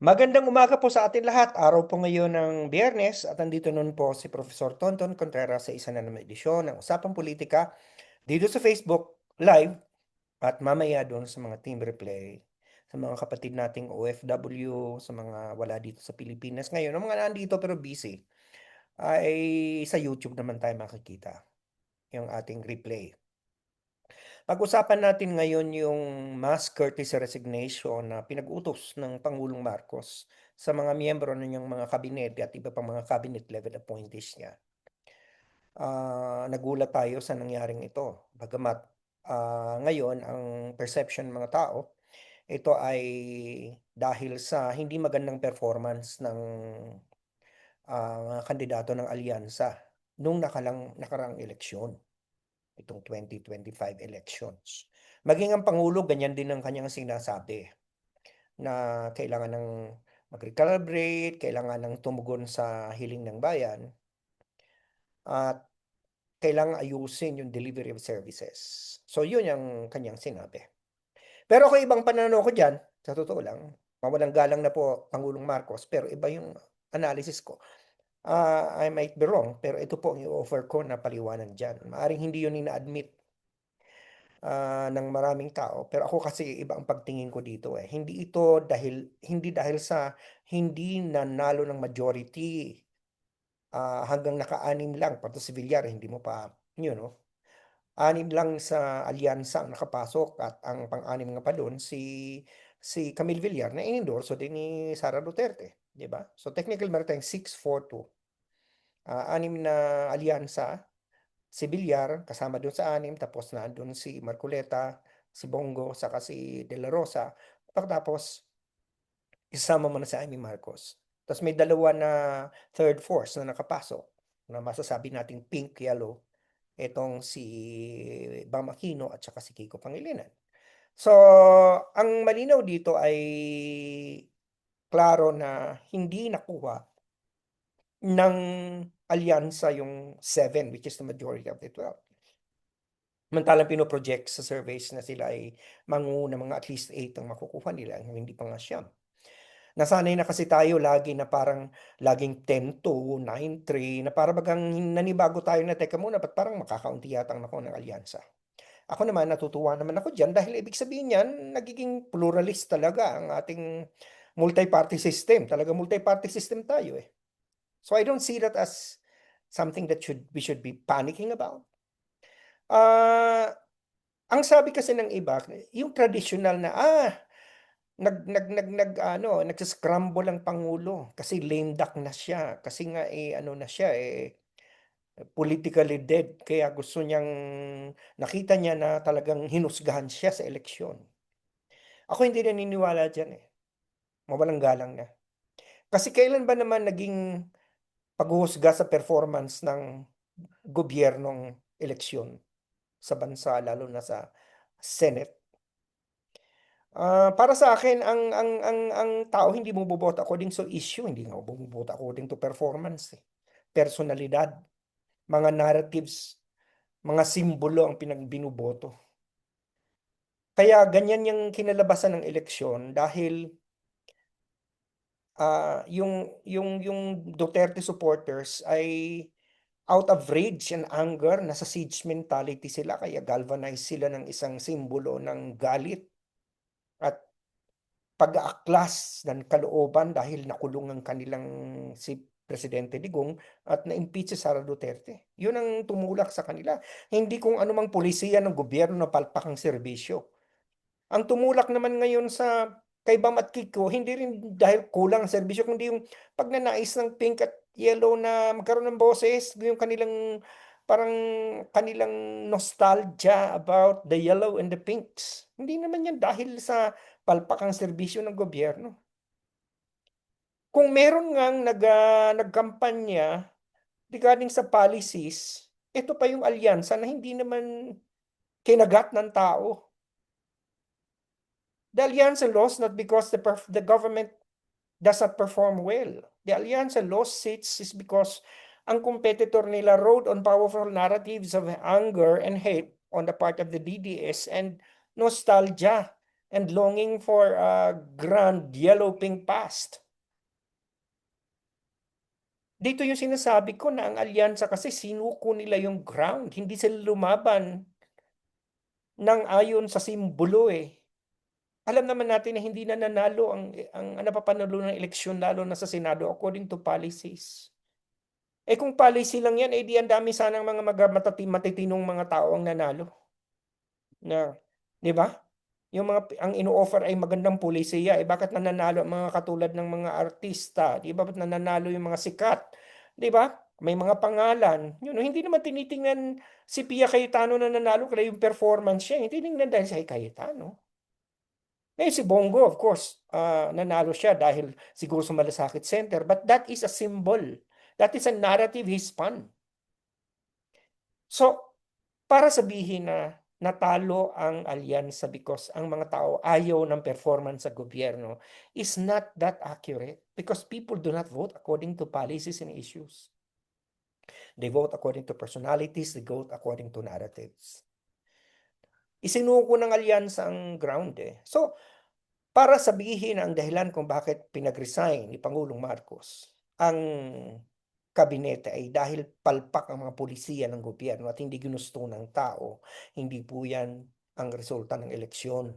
Magandang umaga po sa atin lahat. Araw po ngayon ng Biyernes at andito nun po si Professor Tonton Contreras sa isa na naman edisyon ng Usapang Politika dito sa Facebook Live at mamaya doon sa mga team replay sa mga kapatid nating OFW, sa mga wala dito sa Pilipinas ngayon, ang mga nandito pero busy, ay sa YouTube naman tayo makikita yung ating replay. Pag-usapan natin ngayon yung mass courtesy resignation na pinag-utos ng Pangulong Marcos sa mga miyembro ng niyang mga kabinete at iba pang mga cabinet level appointees niya. Ah, nagulat tayo sa nangyaring ito. Bagamat ah, ngayon ang perception ng mga tao, ito ay dahil sa hindi magandang performance ng mga kandidato ng alyansa nung nakalang, nakarang eleksyon itong 2025 elections. Maging ang Pangulo, ganyan din ang kanyang sinasabi na kailangan ng mag-recalibrate, kailangan ng tumugon sa hiling ng bayan at kailangan ayusin yung delivery of services. So yun yung kanyang sinabi. Pero ako ibang pananaw ko dyan, sa totoo lang, mawalang galang na po Pangulong Marcos, pero iba yung analysis ko. Ah, I might be wrong, pero ito po ang i-offer ko na paliwanag dyan. Maaring hindi yun ina-admit ah, ng maraming tao, pero ako kasi iba ang pagtingin ko dito eh. Hindi ito dahil hindi dahil sa hindi nanalo ng majority ah, hanggang naka-anim lang, pato si Villar, hindi mo pa, you know, anim lang sa alyansa ang nakapasok at ang pang-anim nga pa doon si si Camille Villar na in-endorso din ni Sara Duterte, di ba? So technical meron tayong 6-4-2. Ah, anim na alyansa, si Villar kasama doon sa anim, tapos na doon si Marcoleta, si Bongo, saka si De La Rosa. Pagkatapos, isama mo na si Amy Marcos. Tapos may dalawa na third force na nakapasok na masasabi nating pink, yellow. Itong si Bam Aquino at saka si Kiko Pangilinan. So, ang malinaw dito ay klaro na hindi nakuha ng alyansa yung 7 which is the majority of the 12. Mantalang pinoproject sa surveys na sila ay manguna mga at least 8 ang makukuha nila, hindi pa nga siyam. Nasanay na kasi tayo lagi na parang laging 10-2, 9-3, na parang bagang nanibago tayo na teka muna, ba't parang makakaunti yata nakuha ng alyansa. Ako naman, natutuwa naman ako dyan dahil ibig sabihin yan, nagiging pluralist talaga ang ating multi-party system. Talaga multi-party system tayo eh. So I don't see that as something that should we should be panicking about. Ah, ang sabi kasi ng iba, yung traditional na ah nag nag nag nag ano, nagsa-scramble ang pangulo kasi lame duck na siya kasi nga eh ano na siya eh politically dead kaya gusto niyang nakita niya na talagang hinusgahan siya sa eleksyon. Ako hindi naniniwala diyan eh. Mawalang galang na. Kasi kailan ba naman naging paghuhusga sa performance ng gobyernong eleksyon sa bansa lalo na sa Senate? Ah, para sa akin ang ang ang ang tao hindi bumoboto according sa issue, hindi nga bumoboto according to performance eh. Personalidad, mga narratives, mga simbolo ang pinagbinuboto. Kaya ganyan yung kinalabasan ng eleksyon dahil ah, yung yung yung Duterte supporters ay out of rage and anger, nasa siege mentality sila kaya galvanize sila ng isang simbolo ng galit at pag-aaklas ng kalooban dahil nakulong ang kanilang si Presidente Digong at na-impeach si Sara Duterte. Yun ang tumulak sa kanila. Hindi kung anumang polisiya ng gobyerno na palpak ang serbisyo. Ang tumulak naman ngayon sa kay Bam at Kiko, hindi rin dahil kulang ang serbisyo, kundi yung pagnanais ng pink at yellow na magkaroon ng boses, yung kanilang parang kanilang nostalgia about the yellow and the pinks. Hindi naman yan dahil sa palpakang serbisyo ng gobyerno. Kung meron ngang nag, ah, nagkampanya regarding sa policies, ito pa yung alyansa na hindi naman kinagat ng tao. The alyansa lost not because the, the government does not perform well. The alyansa lost seats is because ang competitor nila rode on powerful narratives of anger and hate on the part of the DDS and nostalgia and longing for a grand yellow pink past. Dito yung sinasabi ko na ang alyansa kasi sinuko nila yung ground, hindi sila lumaban ng ayon sa simbolo eh. Alam naman natin na hindi na nanalo ang, ang, napapanalo ng eleksyon lalo na sa Senado according to policies. Eh kung policy lang yan, eh di ang dami sanang mga mag- matitinong mga tao ang nanalo. Na, di ba? Yung mga ang ino-offer ay magandang pulisiya, eh bakit nananalo ang mga katulad ng mga artista? Di ba? Bakit nananalo yung mga sikat? Di ba? May mga pangalan. Yun, hindi naman tinitingnan si Pia Cayetano na nanalo kaya yung performance siya. Hindi tinignan dahil sa Cayetano. Ngayon si Bongo, of course, uh, nanalo siya dahil siguro sa Malasakit Center. But that is a symbol. That is a narrative he spun. So, para sabihin na natalo ang alyansa because ang mga tao ayaw ng performance sa gobyerno is not that accurate because people do not vote according to policies and issues. They vote according to personalities, they vote according to narratives. Isinuko ng alyansa ang ground eh. So, para sabihin ang dahilan kung bakit pinag-resign ni Pangulong Marcos ang kabinete ay dahil palpak ang mga pulisiya ng gobyerno at hindi ginusto ng tao, hindi po yan ang resulta ng eleksyon.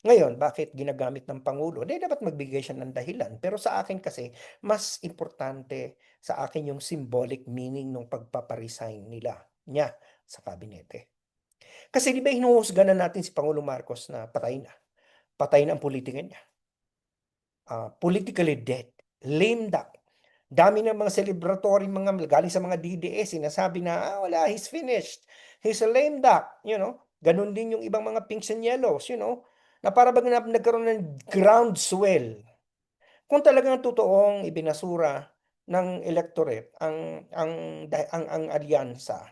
Ngayon, bakit ginagamit ng Pangulo? Hindi, dapat magbigay siya ng dahilan. Pero sa akin kasi, mas importante sa akin yung symbolic meaning ng pagpaparesign nila, niya sa kabinete. Kasi di ba hinuhusga na natin si Pangulong Marcos na patay na. Patay na ang politika niya. Uh, politically dead. Lame duck. Dami ng mga celebratory mga galing sa mga DDS, sinasabi na, ah, wala, he's finished. He's a lame duck, you know. Ganon din yung ibang mga pinks and yellows, you know. Na para bang na, nagkaroon ng groundswell. Kung talagang totoong ibinasura ng electorate ang ang ang ang, ang alyansa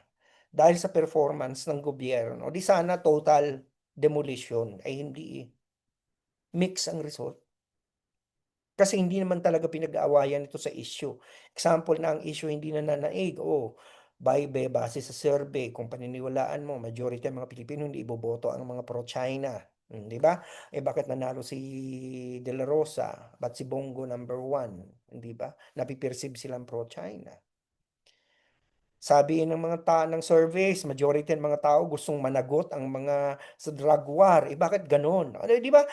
dahil sa performance ng gobyerno, di sana total demolition ay hindi mix ang result. Kasi hindi naman talaga pinag-aawayan ito sa issue. Example na ang issue hindi na nanaig. O, by, by base sa survey, kung paniniwalaan mo, majority ng mga Pilipino hindi iboboto ang mga pro-China. Hmm, di ba? Eh bakit nanalo si De La Rosa? Ba't si Bongo number one? Di ba? Napiperceive silang pro-China. Sabi ng mga ta ng surveys, majority ng mga tao gustong managot ang mga sa drug war. Eh bakit ganon? Ano, di ba?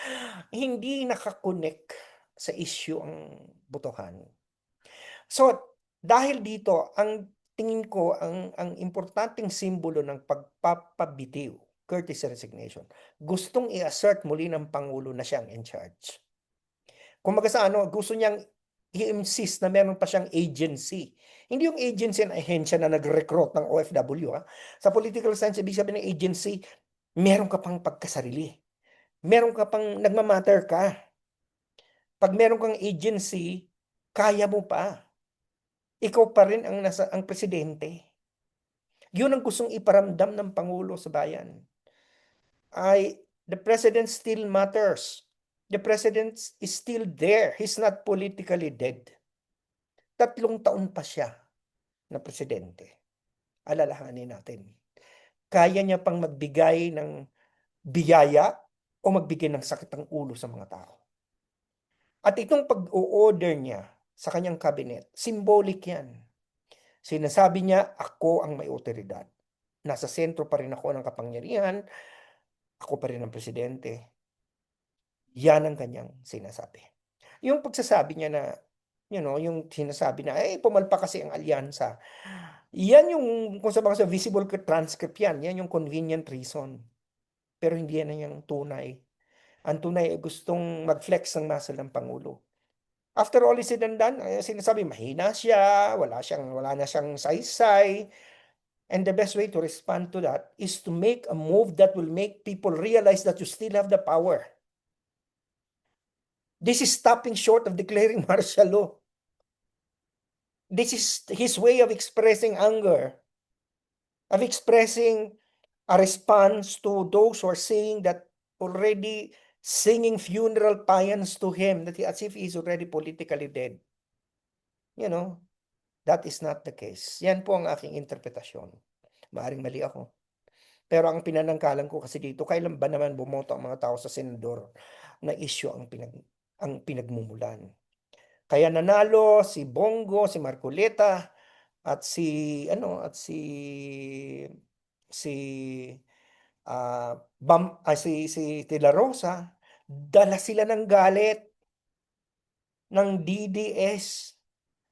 Hindi nakakonect sa issue ang botohan. So, dahil dito, ang tingin ko, ang, ang importanteng simbolo ng pagpapabitiw, courtesy resignation, gustong i-assert muli ng Pangulo na siyang in charge. Kung sa ano, gusto niyang i-insist na meron pa siyang agency. Hindi yung agency na ahensya na nag-recruit ng OFW. Ha? Sa political science, ibig sabihin ng agency, meron ka pang pagkasarili. Meron ka pang nagmamatter ka. Pag meron kang agency, kaya mo pa. Ikaw pa rin ang, nasa, ang presidente. Yun ang gustong iparamdam ng Pangulo sa bayan. Ay, the president still matters. The president is still there. He's not politically dead. Tatlong taon pa siya na presidente. Alalahanin natin. Kaya niya pang magbigay ng biyaya o magbigay ng sakit ng ulo sa mga tao. At itong pag-o-order niya sa kanyang cabinet, symbolic yan. Sinasabi niya, ako ang may otoridad. Nasa sentro pa rin ako ng kapangyarihan. Ako pa rin ang presidente. Yan ang kanyang sinasabi. Yung pagsasabi niya na, you know, yung sinasabi na, eh, pumalpa kasi ang alyansa. Yan yung, kung sa mga visible transcript yan, yan yung convenient reason. Pero hindi yan yung tunay ang tunay ay gustong mag-flex ng muscle ng Pangulo. After all is said and done, sinasabi mahina siya, wala siyang wala na siyang saysay. And the best way to respond to that is to make a move that will make people realize that you still have the power. This is stopping short of declaring martial law. This is his way of expressing anger, of expressing a response to those who are saying that already singing funeral paeans to him that he, as if he's already politically dead. You know, that is not the case. Yan po ang aking interpretasyon. Maaring mali ako. Pero ang pinananggalan ko kasi dito, kailan ba naman bumoto ang mga tao sa senador na issue ang pinag ang pinagmumulan. Kaya nanalo si Bongo, si Marcoleta, at si ano, at si si, ah, Bam ah, si si De La Rosa, dala sila ng galit ng DDS.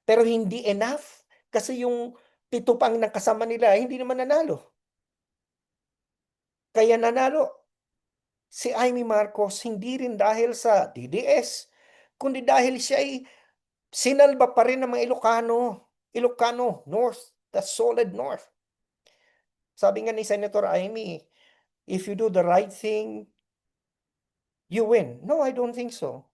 Pero hindi enough, kasi yung 7 pang nakasama nila hindi naman nanalo. Kaya nanalo si Amy Marcos hindi rin dahil sa DDS, kundi dahil siya ay sinalba pa rin ng mga Ilocano, Ilocano North, the solid North. Sabi nga ni Senator Amy, if you do the right thing, you win. No, I don't think so.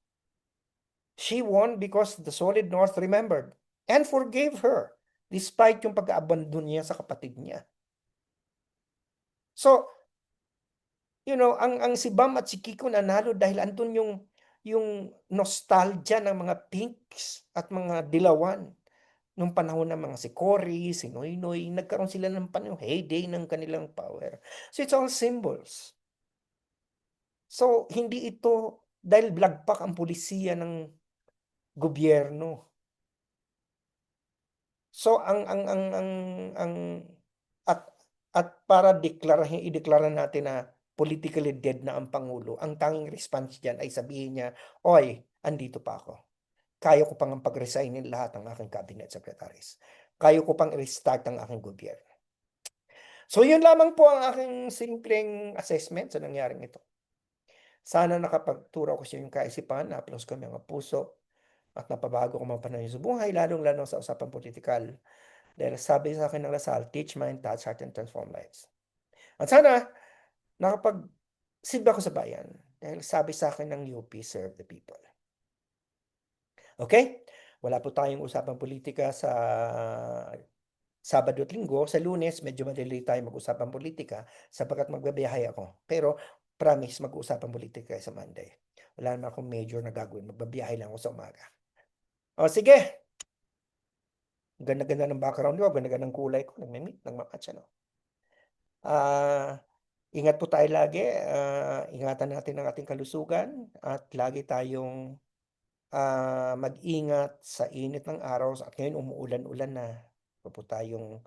She won because the solid North remembered and forgave her despite yung pag-aabandon niya sa kapatid niya. So, you know, ang ang si Bam at si Kiko nanalo dahil andun yung yung nostalgia ng mga pinks at mga dilawan nung panahon ng mga si Cory, si Noynoy, nagkaroon sila ng panahon, heyday ng kanilang power. So it's all symbols. So hindi ito dahil blagpak ang pulisiya ng gobyerno. So ang ang ang ang ang at at para deklarahin ideklara natin na politically dead na ang pangulo, ang tanging response diyan ay sabihin niya, "Oy, andito pa ako. Kaya ko pang pag-resignin lahat ng aking cabinet secretaries. Kaya ko pang i-restart ang aking gobyerno." So yun lamang po ang aking simpleng assessment sa nangyaring ito. Sana nakapagturo ko sa inyong kaisipan, na-applause ko mga puso, at napabago ko mga panahon sa buhay, lalong-lalo sa usapang politikal. Dahil sabi sa akin ng Lasal, teach mind, touch heart, and transform lives. At sana, nakapagsilbi ako sa bayan dahil sabi sa akin ng UP, serve the people. Okay? Wala po tayong usapang politika sa Sabado at Linggo. Sa Lunes, medyo madali tayo mag-usapang politika sapagkat magbabiyahe ako. Pero promise, mag-usapang politika sa Monday. Wala naman akong major na gagawin. Magbabiyahe lang ako sa umaga. O sige. Ganda-ganda ng background ko, ganda-ganda ng kulay ko, nagme-meet, nagma-match ano. Ah, ingat po tayo lagi, ah, ingatan natin ang ating kalusugan at lagi tayong ah, mag-ingat sa init ng araw at ngayon umuulan-ulan na. Huwag po tayong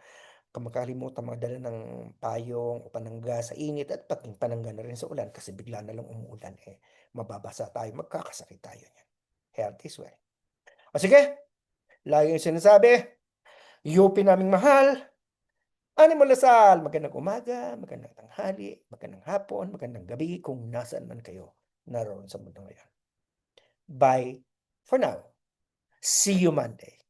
makalimutan magdala ng payong o panangga sa init at pati panangga na rin sa ulan kasi bigla na lang umuulan eh mababasa tayo, magkakasakit tayo niyan. Health is well. O sige, lagi yung sinasabi, UP naming mahal, Animo Lasal, magandang umaga, magandang tanghali, magandang hapon, magandang gabi kung nasaan man kayo naroon sa mundo ngayon. Bye for now. See you Monday.